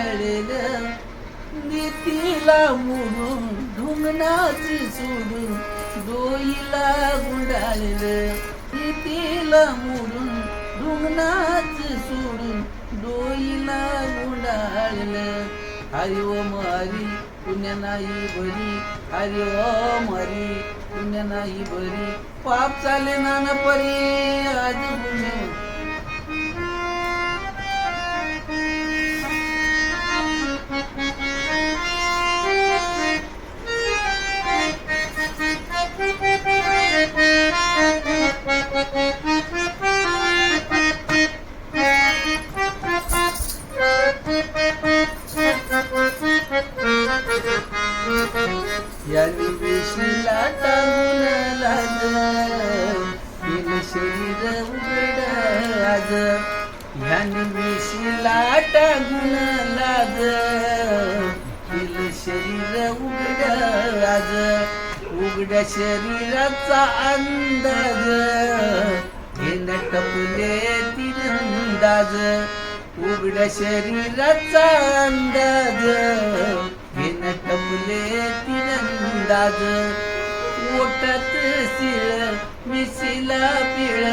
भांजळेल नीतीला मोडून ढुंगणाची सोडून डोईला गुंडाळेल. नीतीला मोडून ढुंगणाची सोडून डोईला गुंडाळेल. हरि ओम हरी पुण्य नाही भरी. हरि ओम हरी पुण्य नाही भरी. पाप चाले नाना परी आज पुण्य. यांनी वेशीला टांगून लाज केलं शरीर उघड आज. यांनी वेशीला टांगून लाज केलं शरीर उघड आज. उघड्या शरीराचा अंदाज. हे नटपले तिरंदाज उघड्या शरीराचा अंदाज. हे नटपले तिरंदाज ओटात शिळ मिशिला पिळ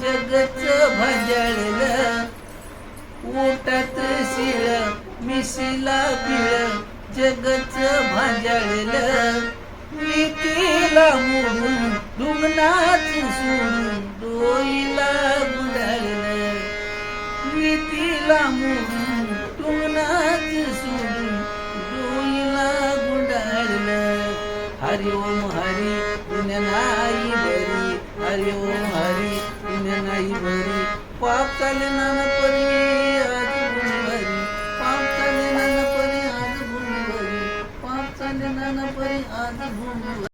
जगच भांजळलं. ओटात शिळ मिशिला पिळ जगच भांजळलं. विकीला मोडून डुंगणाच सोडून डोईला गुंडाळलं विकीला मोडून डुंगणाच सोडून डोईला गुंडाळलं हरि ओम हरी पुण्य नाही बरी. हरि ओम हरी पुण्य नाही बरी. पाप चाले नाना परी आज गुण भरी. पाप चाले नाना परी आज गुण भरी. पाप चाले नाना परी आज गुण